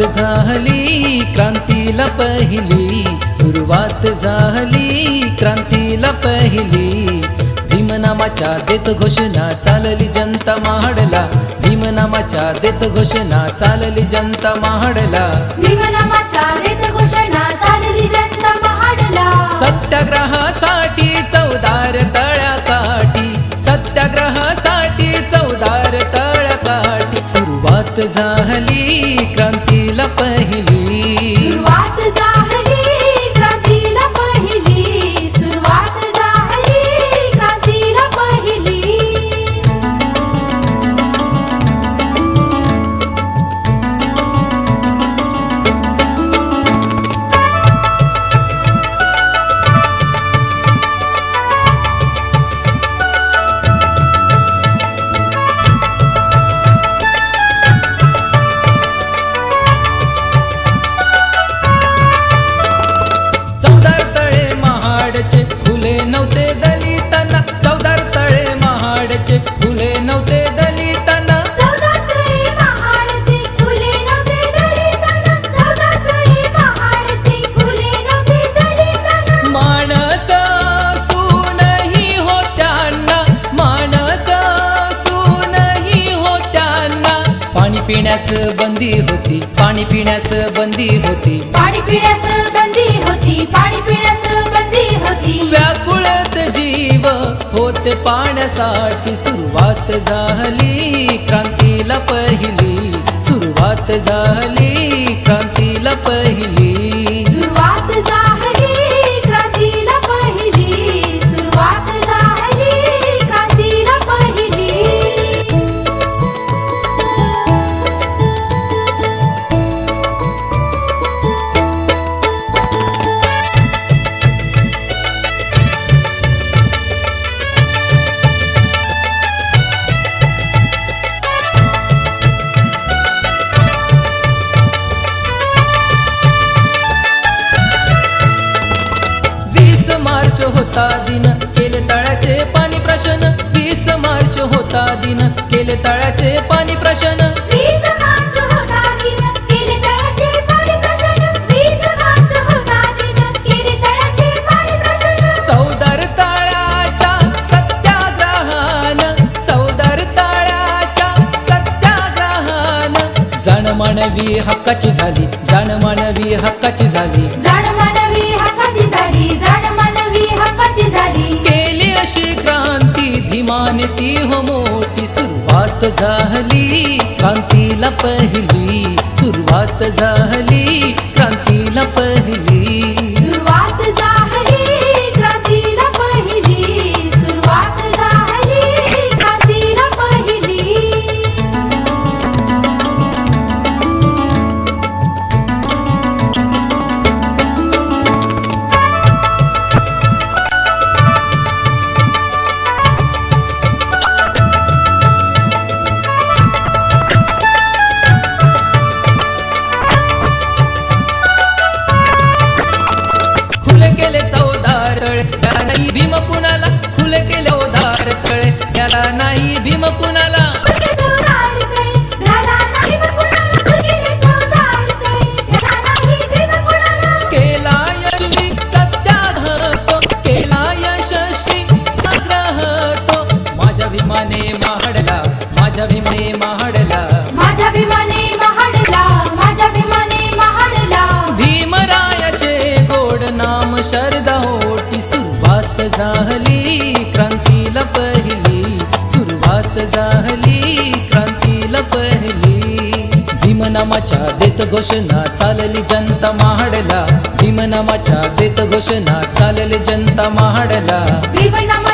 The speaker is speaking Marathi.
झाली क्रांतीला पहिली. सुरुवात झाली क्रांतीला पहिली. भीमनामाच्या देत घोषणा चालली जनता महाडला. भीमनामाच्या देत घोषणा चालली जनता महाडला. भीमनामाच्या देत घोषणा चालली जनता महाडला. सत्याग्रहासाठी चौदार तळ्याकाठी. सत्याग्रहासाठी चौदार तळ्याकाठी. सुरुवात झाली पिण्यास बंदी होती पाणी पिण्यास बंदी होती. पाणी पिण्यास बंदी होती पाणी पिण्यास बंदी होती. व्याकुळत जीव होते पाण्यासाठी सुरुवात झाली क्रांतीला पहिली सुरुवात झाली क्रांतीला पहिली. होता दिन केले तळ्याचे पाणी प्रशन. वीस मार्च होता दिन केले तळ्याचे पाणी प्रशन. वीस मार्च होता दिन केले तळ्याचे पाणी प्रशन. वीस मार्च होता दिन केले तळ्याचे पाणी प्रशन. चौदार ताळ्याच्या सत्याग्रहान चौदार ताळ्याच्या सत्याग्रहान. जाण मानवी हक्काची झाली जाण मानवी हक्काची झाली. जाण मानवी हक्काची झाली जाण हक्काची झाली केली अशी क्रांती धीमान ती हो मोठी सुरुवात झाली. क्रांतीला पहिली सुरुवात झाली. केले चौदार तळे त्याला नाही भीम कुणाला खुले केले उदार तळे. त्याला नाही भीम कुणाला माझ्या भीमाने महाडला माझ्या नाही महा झाली क्रांतीला पहिली. सुरुवात झाली क्रांतीला पहिली. भीमनामाच्या देत घोषणा चालली जनता महाडला. भीमनामाच्या देत घोषणा चालली जनता महाडला. जनता